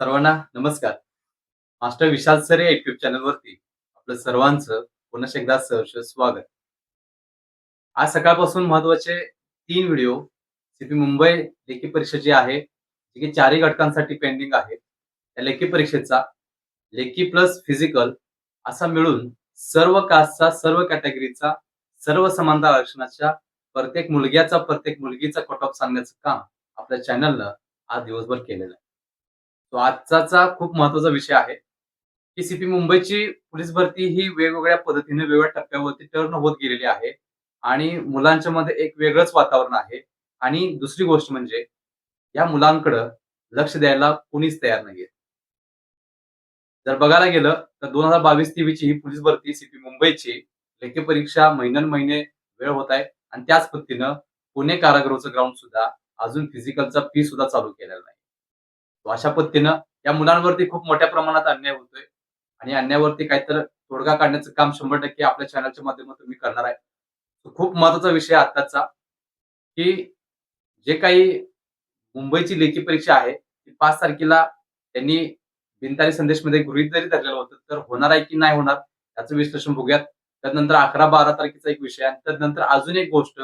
सर्वांना नमस्कार. Master Vishal sir या युट्यूब चॅनलवरती आपलं सर्वांचं पुन्हा एकदा सहर्ष स्वागत. आज सकाळपासून महत्त्वाचे तीन व्हिडिओ सीपी मुंबई लेखी परीक्षा जी आहे जे की चारही घटकांसाठी पेंडिंग आहे त्या लेखी परीक्षेचा लेखी प्लस फिजिकल असा मिळून सर्व कास्टचा सर्व कॅटेगरीचा सर्व समानता आरक्षणाच्या प्रत्येक मुलग्याचा प्रत्येक मुलगीचा कट ऑफ सांगण्याचं काम आपल्या चॅनलनं आज दिवसभर केलेलं आहे. तो आजचा खूप महत्त्वाचा विषय आहे. की सीपी मुंबईची पोलीस भरती ही वेगवेगळ्या पद्धतीने वेगवेगळ्या टप्प्यावरती टर्न होत गेलेली आहे. आणि मुलांच्या मध्ये एक वेगळंच वातावरण आहे. आणि दुसरी गोष्ट म्हणजे या मुलांकडं लक्ष द्यायला कोणीच तयार नाहीये. जर बघायला गेलं तर दोन हजार बावीस तेवीस ही पोलीस भरती सीपी मुंबईची लेखी परीक्षा महिन्यान महिने वेळ होत आहे. आणि त्याच पद्धतीनं पुणे कारागृहाचं ग्राउंड सुद्धा अजून फिजिकलचा फी सुद्धा चालू केलेला नाही. अशा पद्धतीनं या मुलांवरती खूप मोठ्या प्रमाणात अन्याय होतोय. आणि अन्यायावरती काहीतरी तोडगा काढण्याचं काम शंभर टक्के आपल्या चॅनलच्या माध्यमातून मी करणार आहे. खूप महत्त्वाचा विषय आत्ताचा की जे काही मुंबईची लेखी परीक्षा आहे ती पाच तारखेला त्यांनी बिनतारी संदेशमध्ये गृहित जरी धरलेलं होतं. तर होणार आहे की नाही होणार याचं विश्लेषण बघूयात. त्यानंतर अकरा बारा तारखेचा एक विषय आणि त्यानंतर अजून एक गोष्ट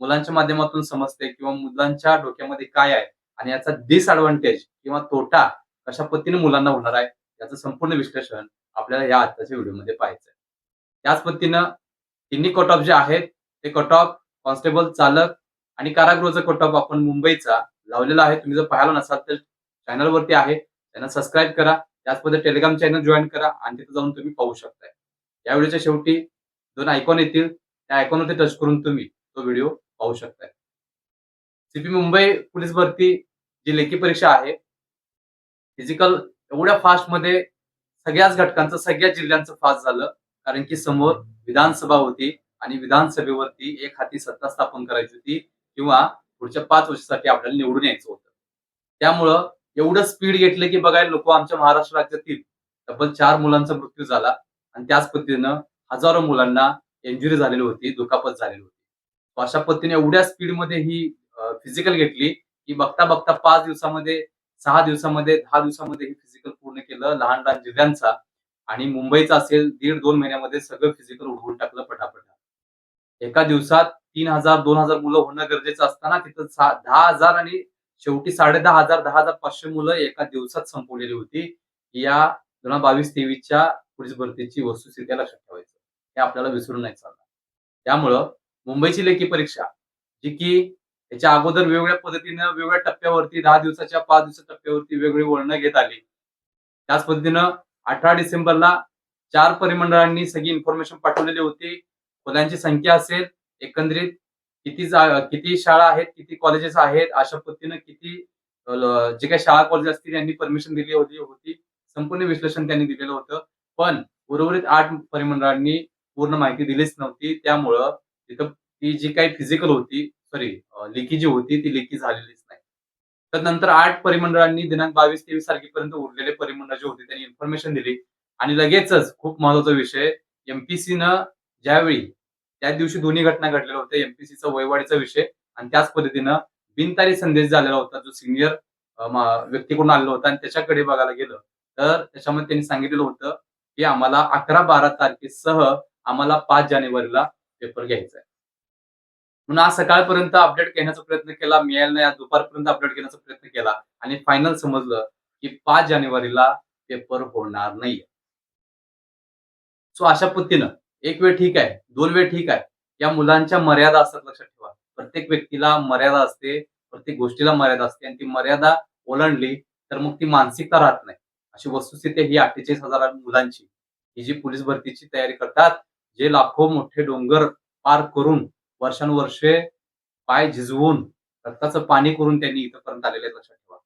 मुलांच्या माध्यमातून समजते किंवा मुलांच्या डोक्यामध्ये काय आहे आणि याचा डिसअडव्हान्टेज किंवा तोटा कशा पद्धतीने मुलांना होणार आहे याचं संपूर्ण विश्लेषण आपल्याला या आत्ताच्या व्हिडिओमध्ये पाहायचं आहे त्याच पद्धतीनं तिन्ही कट ऑफ जे आहेत ते कट ऑफ कॉन्स्टेबल चालक आणि कारागृहाचा कट ऑफ आपण मुंबईचा लावलेला आहे. तुम्ही जर पाहायला नसाल तर चॅनलवरती आहे. त्यांना सबस्क्राईब करा. त्याच पद्धती टेलिग्राम चॅनल जॉईन करा आणि तिथे जाऊन तुम्ही पाहू शकताय. या व्हिडिओच्या शेवटी दोन आयकॉन येतील. त्या आयकॉनवरती टच करून तुम्ही तो व्हिडिओ पाहू शकताय. सीपी मुंबई पोलीस भरती जी लेखी परीक्षा आहे फिजिकल एवढ्या फास्टमध्ये सगळ्याच घटकांचं सगळ्या जिल्ह्यांचं फास्ट झालं. कारण की समोर विधानसभा होती आणि विधानसभेवरती एक हाती सत्ता स्थापन करायची होती किंवा पुढच्या पाच वर्षासाठी आपल्याला निवडून यायचं होतं. त्यामुळं एवढं स्पीड घेतलं की बघायला नको आमच्या महाराष्ट्र राज्यातील तब्बल चार मुलांचा मृत्यू झाला आणि त्याच पद्धतीनं हजारो मुलांना इंजुरी झालेली होती दुखापत झालेली होती. अशा पद्धतीने एवढ्या स्पीडमध्ये ही फिजिकल घेतली की बघता बघता पाच दिवसामध्ये सहा दिवसामध्ये दहा दिवसामध्ये ही फिजिकल पूर्ण केलं लहान लहान जिल्ह्यांचा आणि मुंबईचा असेल दीड दोन महिन्यामध्ये सगळं फिजिकल उडवून टाकलं पटापटा. एका दिवसात तीन हजार दोन हजार मुलं होणं गरजेचं असताना तिथं दहा हजार आणि शेवटी साडे दहा हजार दहा हजार पाचशे मुलं एका दिवसात संपवलेली होती. या दोन हजार बावीस तेवीसच्या पोलीस भरतीची वस्तुस्थिती लक्षात ठेवायचं हे आपल्याला विसरून नाही चालणार. त्यामुळं मुंबईची लेखी परीक्षा जी की त्याच्या अगोदर वेगवेगळ्या पद्धतीनं वेगवेगळ्या टप्प्यावरती दहा दिवसाच्या पाच दिवसाच्या टप्प्यावरती वेगवेगळी वळणं घेत आली. त्याच पद्धतीनं अठरा डिसेंबरला चार परिमंडळांनी सगळी इन्फॉर्मेशन पाठवलेली होती. मुलांची संख्या असेल एकंदरीत किती किती शाळा आहेत किती कॉलेजेस आहेत अशा पद्धतीनं किती जे काही शाळा कॉलेज असतील यांनी परमिशन दिली होती होती. संपूर्ण विश्लेषण त्यांनी दिलेलं होतं. पण उर्वरित आठ परिमंडळांनी पूर्ण माहिती दिलीच नव्हती. त्यामुळं तिथं ती जी काही फिजिकल होती सॉरी लेखी जी होती ती लेखी झालेलीच नाही. तर नंतर आठ परिमंडळांनी दिनांक बावीस तेवीस तारखेपर्यंत उरलेले परिमंडळ जे होते त्यांनी इन्फॉर्मेशन दिली. आणि लगेचच खूप महत्त्वाचा विषय एमपीसीनं ज्यावेळी त्या दिवशी दोन्ही घटना घडलेल्या होत्या एमपीसीचा वयवाडीचा विषय आणि त्याच पद्धतीनं बिनतारी संदेश झालेला होता जो सिनियर व्यक्तीकडून आलेला होता आणि त्याच्याकडे बघायला गेलं तर त्याच्यामध्ये त्यांनी सांगितलेलं होतं की आम्हाला अकरा बारा तारखेसह आम्हाला पाच जानेवारीला पेपर घ्यायचा आहे म्हणून आज सकाळपर्यंत अपडेट घेण्याचा प्रयत्न केला मिळेल नाही आज दुपारपर्यंत अपडेट घेण्याचा प्रयत्न केला. आणि फायनल समजलं की पाच जानेवारीला पेपर होणार नाहीये. सो अशा पद्धतीनं एक वेळ ठीक आहे दोन वेळ ठीक आहे. या मुलांच्या मर्यादा असतात लक्षात ठेवा. प्रत्येक व्यक्तीला मर्यादा असते प्रत्येक गोष्टीला मर्यादा असते आणि ती मर्यादा ओलांडली तर मग ती मानसिकता राहत नाही. अशी वस्तुस्थिती ही अठ्ठेचाळीस हजार मुलांची. ही जी पोलीस भरतीची तयारी करतात जे लाखो मोठे डोंगर पार करून वर्षानुवर्षे पाय झिजवून रक्ताचं पाणी करून त्यांनी इथंपर्यंत आलेले लक्षात ठेवा.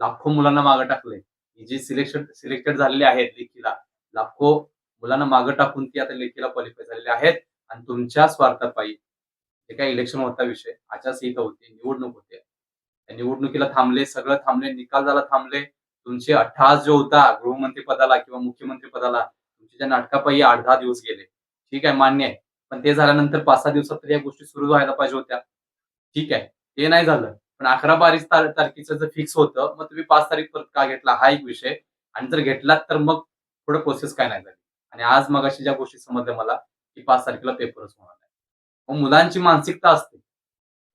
लाखो मुलांना मागं टाकले जे जी सिलेक्शन सिलेक्टेड झालेले आहेत लेखीला लाखो मुलांना मागं टाकून ती आता लेखीला क्वालिफाय झालेले आहेत आणि तुमच्या स्वार्थापायी जे काही इलेक्शन होता विषय आचारसंहिता होती निवडणूक होते त्या निवडणुकीला थांबले सगळं थांबले निकाल झाला थांबले. तुमचे अठ्ठास जो होता गृहमंत्री पदाला किंवा मुख्यमंत्री पदाला तुमच्या नाटकापायी आठ दहा दिवस गेले ठीक आहे मान्य आहे. पण ते झाल्यानंतर पाच सहा दिवसात तर या गोष्टी सुरू व्हायला पाहिजे होत्या. ठीक आहे. ते नाही झालं. पण अकरा बावीस तारखेचं जर फिक्स होतं मग तुम्ही पाच तारीख परत का घेतला? हा एक विषय. आणि जर घेतलात तर मग पुढे प्रोसेस काय नाही झाली. आणि आज मग अशी ज्या गोष्टी समजल्या मला की पाच तारखेला पेपरच होणार नाही. मग मुलांची मानसिकता असते.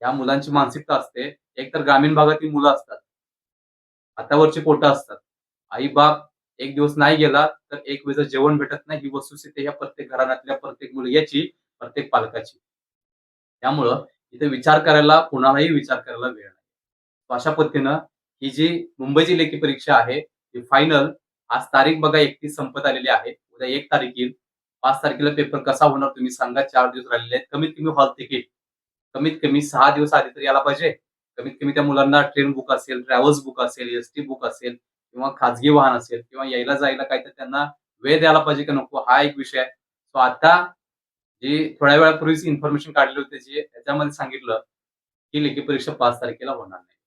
या मुलांची मानसिकता असते. एक तर ग्रामीण भागातील मुलं असतात. हातावरची पोटं असतात. आई बाप एक दिवस नाही गेला तर एक वेळेचं जेवण भेटत नाही. ही वस्तुस्थिती ह्या प्रत्येक घराण्यातल्या प्रत्येक मुलग्याची. प्रत्येक पालकाची. त्यामुळं इथे विचार करायला कुणालाही विचार करायला वेळ नाही. अशा पद्धतीनं ही जी मुंबईची लेखी परीक्षा आहे ती फायनल आज तारीख बघा एकतीस संपत आलेली आहे. उद्या एक तारीख येईल. पाच तारखेला पेपर कसा होणार तुम्ही सांगा. चार दिवस राहिलेले आहेत. कमीत कमी हॉल तिकीट कमीत कमी सहा दिवस आधी तर यायला पाहिजे. कमीत कमी त्या मुलांना ट्रेन बुक असेल ट्रॅव्हल्स बुक असेल एस टी बुक असेल किंवा खाजगी वाहन असेल किंवा यायला जायला काय तर त्यांना वेळ द्यायला पाहिजे का नको? हा एक विषय आहे. सो आता जी थोड्या वेळापूर्वीच इन्फॉर्मेशन काढली होती जी त्याच्यामध्ये सांगितलं की लेखी परीक्षा पाच तारखेला होणार नाही.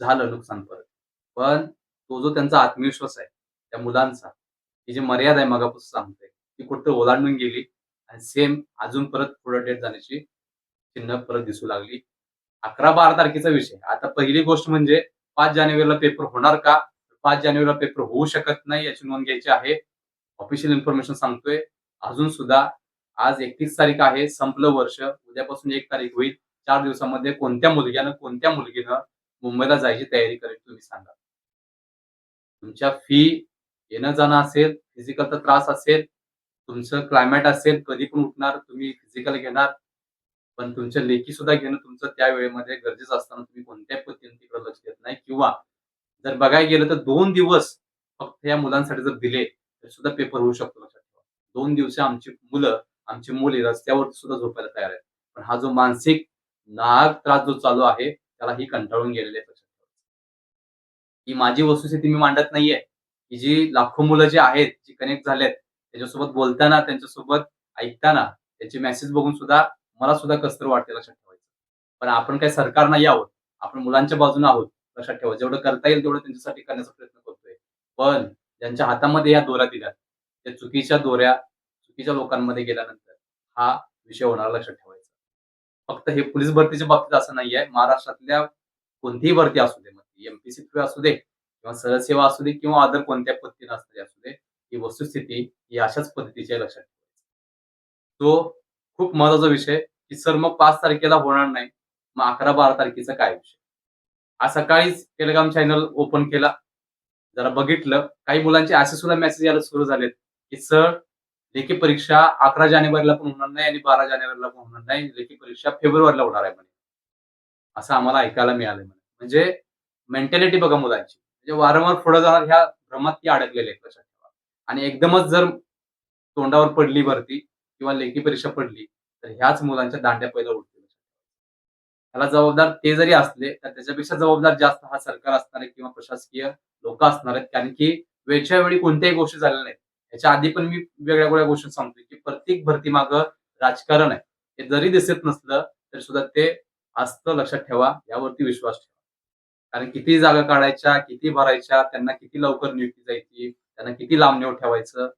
झालं नुकसान परत. पण तो जो त्यांचा आत्मविश्वास आहे त्या मुलांचा ही जी मर्यादा आहे मगापासून सांगतोय ती कुठं ओलांडून गेली आणि सेम अजून परत पुढे डेट जाण्याची चिन्ह परत दिसू लागली. अकरा बारा तारखेचा विषय. आता पहिली गोष्ट म्हणजे पाच जानेवारीला पेपर होणार का? पाच जानेवारीला पेपर होऊ शकत नाही याची नोंद घ्यायची आहे. ऑफिशियल इन्फॉर्मेशन सांगतोय. अजून सुद्धा आज एकतीस तारीख आहे संपलं वर्ष. उद्यापासून एक तारीख होईल. चार दिवसामध्ये कोणत्या मुलग्यानं कोणत्या मुलगीनं मुंबईला जायची तयारी करेल तुम्ही सांगा. तुमच्या फी येणं जाणं असेल फिजिकलचा त्रास असेल तुमचं क्लायमेट असेल कधी पण उठणार तुम्ही फिजिकल घेणार पण तुमच्या लेखी सुद्धा घेणं तुमचं त्या वेळेमध्ये गरजेचं असताना तुम्ही कोणत्याही पद्धतीने तिकडे लक्ष देत नाही. किंवा जर बघायला गेलं तर दोन दिवस फक्त या मुलांसाठी जर दिले तर सुद्धा पेपर होऊ शकतो लक्षात ठेवा. दोन दिवस आमची मुलं आमची मुले रस्त्यावरती सुद्धा झोपायला तयार आहेत. पण हा जो मानसिक नाहक त्रास जो चालू आहे त्याला ही कंटाळून गेलेले ही माझी वस्तुस्थिती मी मांडत नाहीये. की जी लाखो मुलं जे आहेत जी कनेक्ट झालेत त्याच्यासोबत बोलताना त्यांच्यासोबत ऐकताना त्याचे मेसेज बघून सुद्धा मला सुद्धा कसतर वाटते लक्षात ठेवायचं. पण आपण काही सरकार नाही आहोत. आपण मुलांच्या बाजूने आहोत लक्षात ठेवा. जेवढं करता येईल तेवढं त्यांच्यासाठी करण्याचा प्रयत्न करतोय. पण ज्यांच्या हातामध्ये या दोऱ्या दिल्यात त्या चुकीच्या दोऱ्या चुकीच्या लोकांमध्ये गेल्यानंतर हा विषय होणार लक्षात ठेवायचा. फक्त हे पोलीस भरतीच्या बाबतीत असं नाहीये. महाराष्ट्रातल्या कोणतीही भरती असू दे मग एमपीसी थ्रू असू दे किंवा सहसेवा असू दे किंवा अदर कोणत्या पद्धतीने असू दे असू दे ही वस्तुस्थिती ही अशाच पद्धतीची लक्षात ठेवायची. तो खूप महत्त्वाचा विषय की सर मग पाच तारखेला होणार नाही मग अकरा बारा तारखेचा काय विषय? आज सकाळीच टेलिग्राम चॅनल ओपन केला. जरा बघितलं. काही मुलांचे असे सुद्धा मेसेज यायला सुरू झालेत की सर लेखी परीक्षा अकरा जानेवारीला पण होणार नाही आणि बारा जानेवारीला पण होणार नाही. लेखी परीक्षा फेब्रुवारीला होणार आहे म्हणे. असं आम्हाला ऐकायला मिळालं म्हणे. म्हणजे मेंटॅलिटी बघा मुलांची. म्हणजे वारंवार पुढे जाणार ह्या भ्रमात ती अडकलेली आहे लक्षात ठेवा. आणि एकदमच जर तोंडावर पडली भरती किंवा लेखी परीक्षा पडली तर ह्याच मुलांच्या दांड्या पहिला उठतील त्याला जबाबदार ते जरी असले तर त्याच्यापेक्षा जबाबदार जास्त हा सरकार असणार आहे किंवा प्रशासकीय लोक असणार आहेत. कारण की वेळच्या वेळी कोणत्याही गोष्टी झाल्या नाहीत. याच्या आधी पण मी वेगळ्या वेगळ्या गोष्टी सांगतो की प्रत्येक भरती माग राजकारण आहे. हे जरी दिसत नसलं तरी सुद्धा ते असतं लक्षात ठेवा यावरती विश्वास ठेवा. कारण किती जागा काढायच्या किती भरायच्या त्यांना किती लवकर नियुक्ती जायची त्यांना किती लांब ठेवायचं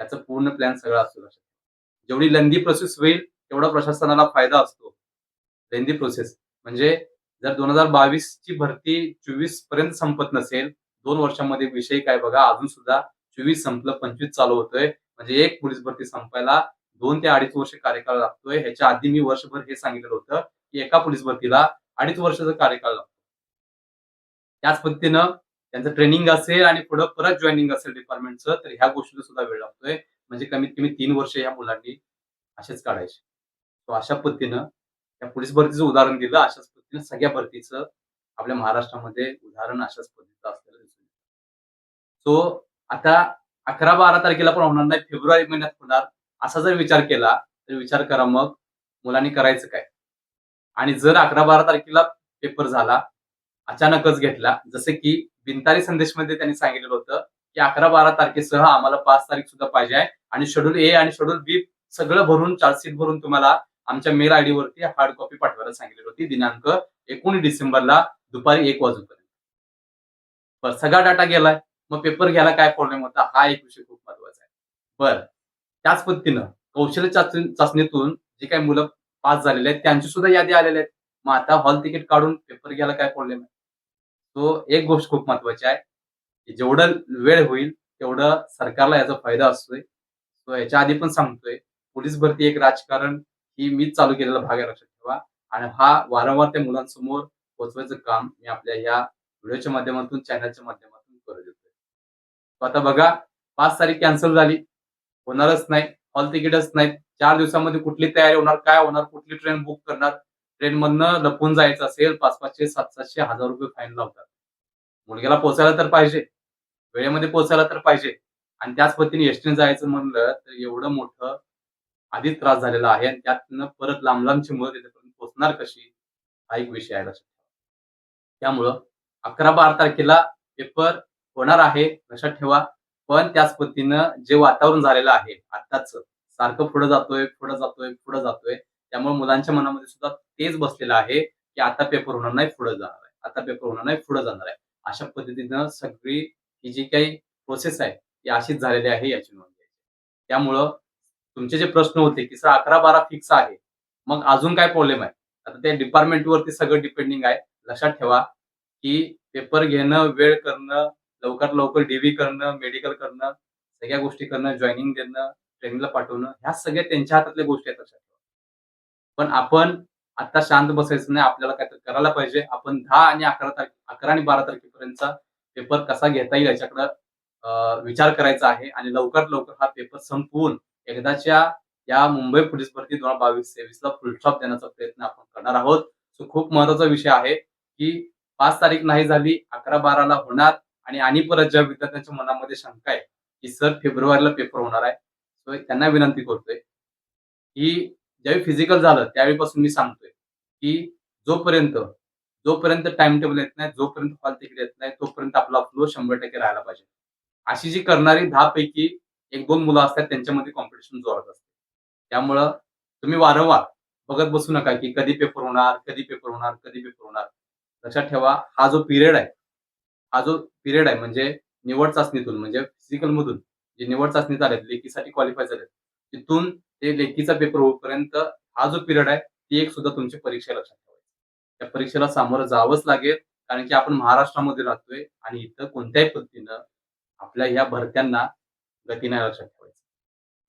याचं पूर्ण प्लॅन सगळं असतो लक्षात जेवढी लेंदी प्रोसेस होईल तेवढा प्रशासनाला फायदा असतो. लेंदी प्रोसेस म्हणजे जर दोन हजार बावीस ची भरती चोवीसपर्यंत संपत नसेल दोन वर्षांमध्ये विषय काय बघा अजून सुद्धा चोवीस संपलं पंचवीस चालू होतोय. म्हणजे एक पोलीस भरती संपायला दोन ते अडीच वर्ष कार्यकाळ लागतोय. ह्याच्या आधी मी वर्षभर हे सांगितलं होतं की एका पोलीस भरतीला अडीच वर्षाचा कार्यकाळ लागतो. त्याच पद्धतीनं त्यांचं ट्रेनिंग असेल आणि पुढे परत जॉईनिंग असेल डिपार्टमेंटचं तर ह्या गोष्टीला सुद्धा वेळ लागतोय. म्हणजे कमीत कमी तीन वर्ष या मुलांनी असेच काढायचे. अशा पद्धतीनं त्या पोलीस भरतीचं उदाहरण दिलं. अशाच पद्धतीनं सगळ्या भरतीचं आपल्या महाराष्ट्रामध्ये उदाहरण अशाच पद्धतीचं असलेलं दिसून सो आता अकरा बारा तारखेला पण होणार नाही फेब्रुवारी महिन्यात होणार. असा जर विचार केला तर विचार करा मग मुलांनी करायचं काय? आणि जर अकरा बारा तारखेला पेपर झाला अचानकच घेतला जसे की बिनतारी संदेशमध्ये त्यांनी सांगितलेलं होतं की अकरा बारा तारखेसह आम्हाला पाच तारीख सुद्धा पाहिजे आहे आणि शेड्यूल ए आणि शेड्यूल बी सगळं भरून चार्जशीट भरून तुम्हाला आमच्या मेल आयडी वरती हार्ड कॉपी पाठवायला सांगितली होती. दिनांक एकोणीस डिसेंबरला दुपारी एक वाजूपर्यंत. पर्यंत सगळा डाटा गेलाय. मग पेपर घ्यायला काय प्रॉब्लेम होता? हा एक विषय खूप महत्त्वाचा आहे. बरं. त्याच पद्धतीनं कौशल्य चाचणी चाचणीतून जे काही मुलं पास झालेले आहेत त्यांची सुद्धा यादी आलेले आहेत. मग आता हॉल तिकीट काढून पेपर घ्यायला काय प्रॉब्लेम आहे? तो एक गोष्ट खूप महत्वाची आहे की जेवढं वेळ होईल तेवढं सरकारला याचा फायदा असतोय. तो याच्या आधी पण सांगतोय पोलीस भरती एक राजकारण ही मीच चालू केलेला भाग आहे लक्षात ठेवा. आणि हा वारंवार त्या मुलांसमोर पोहोचवायचं काम मी आपल्या या व्हिडिओच्या माध्यमातून चॅनलच्या माध्यमातून आता बघा पाच तारीख कॅन्सल झाली. होणारच नाही हॉल तिकीटच नाहीत. चार दिवसामध्ये कुठली तयारी होणार काय होणार कुठली ट्रेन बुक करणार? ट्रेन मधनं लपून जायचं असेल पाच पाचशे सात सातशे हजार रुपये फाईन लावतात मुलग्याला पोचायला तर पाहिजे. वेळेमध्ये पोचायला तर पाहिजे. आणि त्याच पद्धतीने एसटीने जायचं म्हणलं तर एवढं मोठं आधीच त्रास झालेला आहे. आणि त्यातनं परत लांब लांबची मुलं त्याच्यापर्यंत पोहोचणार कशी? हा एक विषय आहे लक्षात त्यामुळं अकरा बारा तारखेला पेपर होणार आहे लक्षात ठेवा. पण त्याच पद्धतीनं जे वातावरण झालेलं आहे आत्ताच सारखं पुढे जातोय पुढे जातोय पुढे जातोय. त्यामुळे मुलांच्या मनामध्ये सुद्धा तेच बसलेलं आहे की आता पेपर होणार नाही पुढे जाणार आहे. आता पेपर होणार नाही पुढे जाणार आहे. अशा पद्धतीनं सगळी ही जी काही प्रोसेस आहे ती अशीच झालेली आहे याची नोंद घ्यायची. त्यामुळं तुमचे जे प्रश्न होते की सर अकरा बारा फिक्स आहे मग अजून काय प्रॉब्लेम आहे? आता त्या डिपार्टमेंट वरती सगळं डिपेंडिंग आहे. लक्षात ठेवा की पेपर घेणं वेळ करणं लवकर लवकर डीव्ही करणं मेडिकल करणं सगळ्या गोष्टी करणं जॉईनिंग देणं ट्रेनिंगला पाठवणं ह्या सगळ्या त्यांच्या हातातल्या गोष्टी आहेत लक्षात पण आपण आता शांत बसायचं नाही आपल्याला काहीतरी करायला पाहिजे. आपण दहा आणि अकरा तारखे अकरा आणि बारा तारखेपर्यंतचा पेपर कसा घेता येईल याच्याकडं विचार करायचा आहे. आणि लवकरात लवकर हा पेपर संपवून एकदाच्या या मुंबई पोलीस भरती दोन हजार बावीस तेवीसला फुलस्टॉप देण्याचा प्रयत्न आपण करणार आहोत. सो खूप महत्त्वाचा विषय आहे की पाच तारीख नाही झाली अकरा बाराला होणार. आणि आणि परत ज्या विद्यार्थ्यांच्या मनामध्ये शंका आहे की सर फेब्रुवारीला पेपर होणार आहे. सो त्यांना विनंती करतोय की ज्यावेळी फिजिकल झालं त्यावेळीपासून मी सांगतोय की जोपर्यंत जोपर्यंत टाइम टेबल येत नाही जोपर्यंत हॉल तिकडे येत नाही तोपर्यंत आपला फ्लो शंभर टक्के राहायला पाहिजे. अशी जी करणारी दहा पैकी एक दोन मुलं असतात त्यांच्यामध्ये कॉम्पिटिशन जोरात असते. त्यामुळं तुम्ही वारंवार बघत बसू नका की कधी पेपर होणार कधी पेपर होणार कधी पेपर होणार. लक्षात ठेवा हा जो पिरियड आहे हा जो पिरियड आहे म्हणजे निवड चाचणीतून म्हणजे फिजिकल मधून जे निवड चाचणीत आलेत लेखीसाठी क्वालिफाय झालेत तिथून ते लेखीचा पेपर होईपर्यंत हा जो पिरियड आहे ती एक सुद्धा तुमची परीक्षा लक्षात ठेवायची. त्या परीक्षेला सामोरं जावंच लागेल कारण की आपण महाराष्ट्रामध्ये राहतोय आणि इथं कोणत्याही पद्धतीनं आपल्या या भरत्यांना गती नाही लक्षात ठेवायची.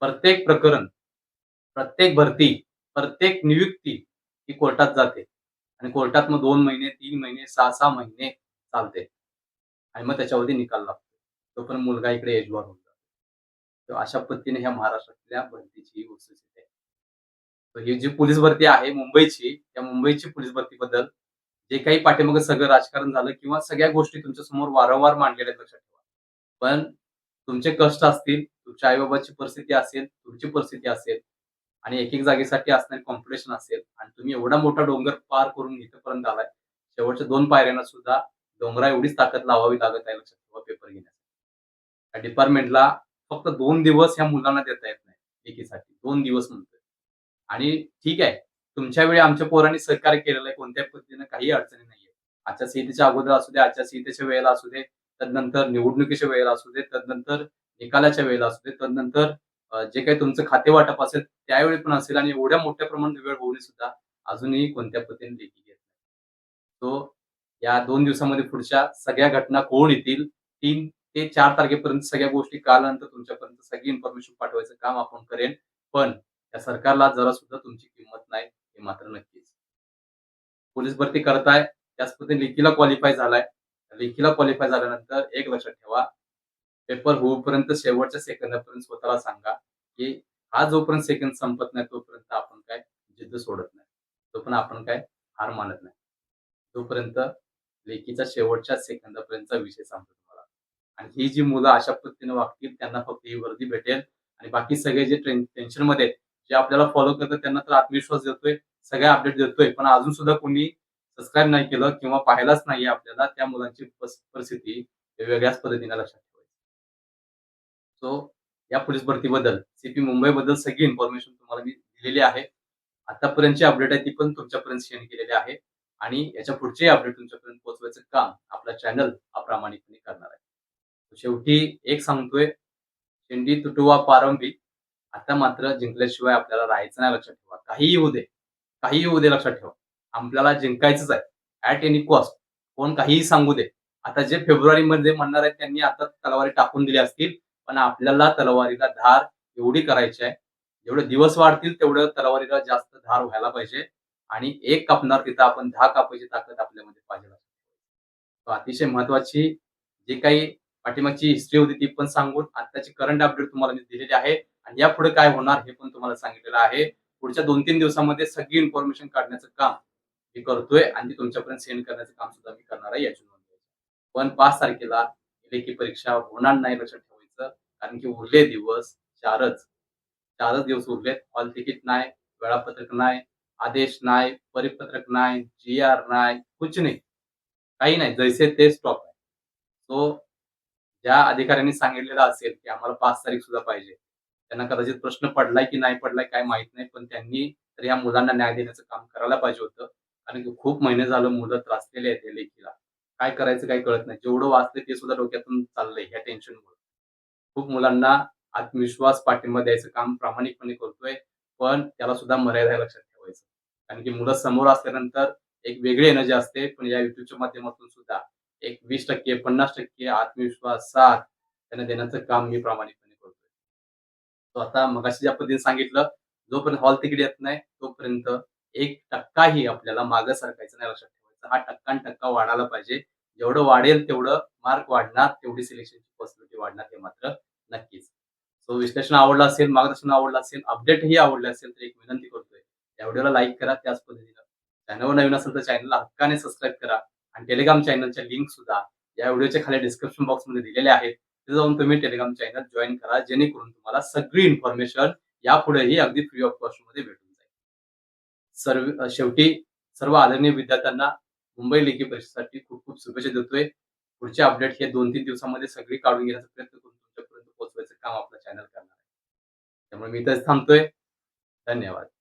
प्रत्येक प्रकरण प्रत्येक भरती प्रत्येक नियुक्ती ही कोर्टात जाते आणि कोर्टात मग दोन महिने तीन महिने सहा सहा महिने चालते. आणि मग त्याच्यावरती निकाल लागतो. तो पण मुलगा इकडे एजवर होऊन जातो. तर अशा पद्धतीने ह्या महाराष्ट्रातल्या भरतीची ही वस्तुस्थिती आहे. तर ही जी पोलीस भरती आहे मुंबईची त्या मुंबईची पोलीस भरतीबद्दल जे काही पाठीमागं सगळं राजकारण झालं किंवा सगळ्या गोष्टी तुमच्यासमोर वारंवार मांडलेल्या लक्षात ठेवा. पण तुमचे कष्ट असतील तुमच्या आईबाबाची परिस्थिती असेल तुमची परिस्थिती असेल आणि एक एक जागेसाठी असणारी कॉम्पिटिशन असेल आणि तुम्ही एवढा मोठा डोंगर पार करून इथपर्यंत आलाय शेवटच्या दोन पायऱ्यांना सुद्धा डोंगरा एवढीच ताकद लावावी लागत आहे लक्षात ठेवा पेपर घेण्यासाठी. त्या डिपार्टमेंटला फक्त दोन दिवस ह्या मुलांना देता येत नाही एकीसाठी. दोन दिवस म्हणतोय. आणि ठीक आहे तुमच्या वेळी आमच्या पोरांनी सहकार्य केलेलं आहे कोणत्याही पद्धतीनं काही अडचणी नाहीये. आचारसंहितेच्या अगोदर असू दे आचारसंहितेच्या वेळेला असू दे तदनंतर निवडणुकीच्या वेळेला असू दे तदनंतर निकालाच्या वेळेला असू दे तदनंतर जे काही तुमचं खाते वाटप असेल त्यावेळी पण असेल. आणि एवढ्या मोठ्या प्रमाणात वेळ होऊन सुद्धा अजूनही कोणत्या पद्धतीने लेखी घेत नाही. तो या दोन दिवसामध्ये पुढच्या सगळ्या घटना कोण येतील तीन ते चार तारखेपर्यंत सगळ्या गोष्टी कालनंतर तुमच्यापर्यंत सगळी इन्फॉर्मेशन पाठवायचं काम आपण करेन. पण त्या सरकारला जरा सुद्धा तुमची किंमत नाही हे मात्र नक्कीच. पोलीस भरती करताय त्याच पद्धतीने लेखीला क्वालिफाय झालाय. लेखीला क्वालिफाय झाल्यानंतर एक लक्षात ठेवा पेपर होईपर्यंत शेवटच्या सेकंदापर्यंत स्वतःला सांगा की हा जोपर्यंत सेकंद संपत नाही तोपर्यंत आपण काय जिद्द सोडत नाही. तो पण आपण काय हार मानत नाही. जोपर्यंत लेखीचा शेवटच्या सेकंदापर्यंतचा विषय सांगतो तुम्हाला. आणि ही जी मुलं अशा पद्धतीने वागतील त्यांना फक्त ही वर्दी भेटेल. आणि बाकी सगळे जे टेन्शनमध्ये जे आपल्याला फॉलो करतात त्यांना तर आत्मविश्वास देतोय सगळे अपडेट देतोय. पण अजून सुद्धा कोणी सबस्क्राईब नाही केलं किंवा पाहायलाच नाहीये आपल्याला त्या मुलांची परिस्थिती वेगळ्याच पद्धतीने लक्षात ठेवायची. सो या पोलीस भरतीबद्दल सीपी मुंबई बद्दल सगळी इन्फॉर्मेशन तुम्हाला मी दिलेली आहे. आतापर्यंतची अपडेट आहे ती पण तुमच्यापर्यंत शेअर केलेली आहे. आणि याच्या पुढचे अपडेट तुमच्यापर्यंत पोहोचवायचं काम आपला चॅनल अप्रामाणिकपणे करणार आहे. शेवटी एक सांगतोय शेंडी तुटुवा पारंबी आता मात्र जिंकल्याशिवाय आपल्याला राहायचं नाही लक्षात ठेवा. काहीही येऊ दे काहीही येऊ दे लक्षात ठेवा. आपल्याला जिंकायचंच आहे. ऍट एनी कॉस्ट कोण काहीही सांगू दे. आता जे फेब्रुवारीमध्ये म्हणणार आहेत त्यांनी आता तलवारी टाकून दिल्या असतील पण आपल्याला तलवारीला धार एवढी करायची आहे. जेवढे दिवस वाढतील तेवढं तलवारीला जास्त धार व्हायला पाहिजे. आणि एक कापणार तिथं आपण दहा कापायची ताकद आपल्यामध्ये पाहिजे अतिशय महत्वाची जी काही पाठीमागची हिस्ट्री होती ती पण सांगून आताची करंट अपडेट तुम्हाला मी दिलेली आहे आणि यापुढे काय होणार हे पण तुम्हाला सांगितलेलं आहे. पुढच्या दोन तीन दिवसामध्ये सगळी इन्फॉर्मेशन काढण्याचं काम मी करतोय आणि तुमच्यापर्यंत सेंड करण्याचं काम सुद्धा मी करणार आहे याची नोंद पण पाच तारखेला लेखी परीक्षा होणार नाही लक्षात ठेवायचं. कारण की उरले दिवस चारच चारच दिवस उरलेत. हॉल तिकीट नाही वेळापत्रक नाही आदेश नाही परिपत्रक नाही जी आर नाही कुछ नाही. काही नाही जैसे ते स्टॉप आहे. सो ज्या अधिकाऱ्यांनी सांगितलेलं असेल की आम्हाला पाच तारीख सुद्धा पाहिजे त्यांना कदाचित प्रश्न पडलाय की नाही पडलाय काय माहीत नाही पण त्यांनी तर या मुलांना न्याय देण्याचं काम करायला पाहिजे होतं. कारण की खूप महिने झालं मुलं त्रासलेले आहेत लेखीला काय करायचं काही कळत नाही. जेवढं वाचतंय ते सुद्धा डोक्यातून चाललंय ह्या टेन्शनमुळे खूप मुलांना आत्मविश्वास पाठिंबा द्यायचं काम प्रामाणिकपणे करतोय पण त्याला सुद्धा मर्यादा लक्षात कारण की मुलं समोर असल्यानंतर एक वेगळी एनर्जी असते. पण या युट्यूबच्या माध्यमातून सुद्धा एक वीस टक्के पन्नास टक्के आत्मविश्वास साथ त्यांना देण्याचं काम मी प्रामाणिकपणे करतोय. तो आता मगाशी ज्या पद्धतीने सांगितलं जोपर्यंत हॉल तिकीट येत नाही तोपर्यंत एक टक्काही आपल्याला मागं सरकायचं नाही लक्षात ठेवायचं. हा टक्कान टक्का वाढायला पाहिजे. जेवढं वाढेल तेवढं मार्क वाढणार तेवढी सिलेक्शनची पॉसिबिलिटी वाढणार हे मात्र नक्कीच. सो विश्लेषण आवडलं असेल मार्गदर्शन आवडलं असेल अपडेटही आवडले असेल तर एक विनंती करतोय. या व्हिडिओला लाईक करा त्याच पद्धतीनं. चॅनल नवीन असेल तर चॅनलला हक्काने सबस्क्राईब करा आणि टेलिग्राम चॅनलच्या लिंक सुद्धा या व्हिडिओच्या खाली डिस्क्रिप्शन बॉक्समध्ये दिलेले आहेत. तिथे जाऊन तुम्ही टेलिग्राम चॅनल जॉईन करा जेणेकरून तुम्हाला सगळी इन्फॉर्मेशन यापुढेही अगदी फ्री ऑफ कॉस्टमध्ये भेटून जाईल. सर्व शेवटी सर्व आदरणीय विद्यार्थ्यांना मुंबई लेखी परीक्षेसाठी खूप खूप शुभेच्छा देतोय. पुढचे अपडेट हे दोन तीन दिवसामध्ये सगळी काढून घेण्याचा प्रयत्न करून तुमच्यापर्यंत पोहोचवायचं काम आपलं चॅनल करणार आहे. त्यामुळे मी इथेच थांबतोय. धन्यवाद.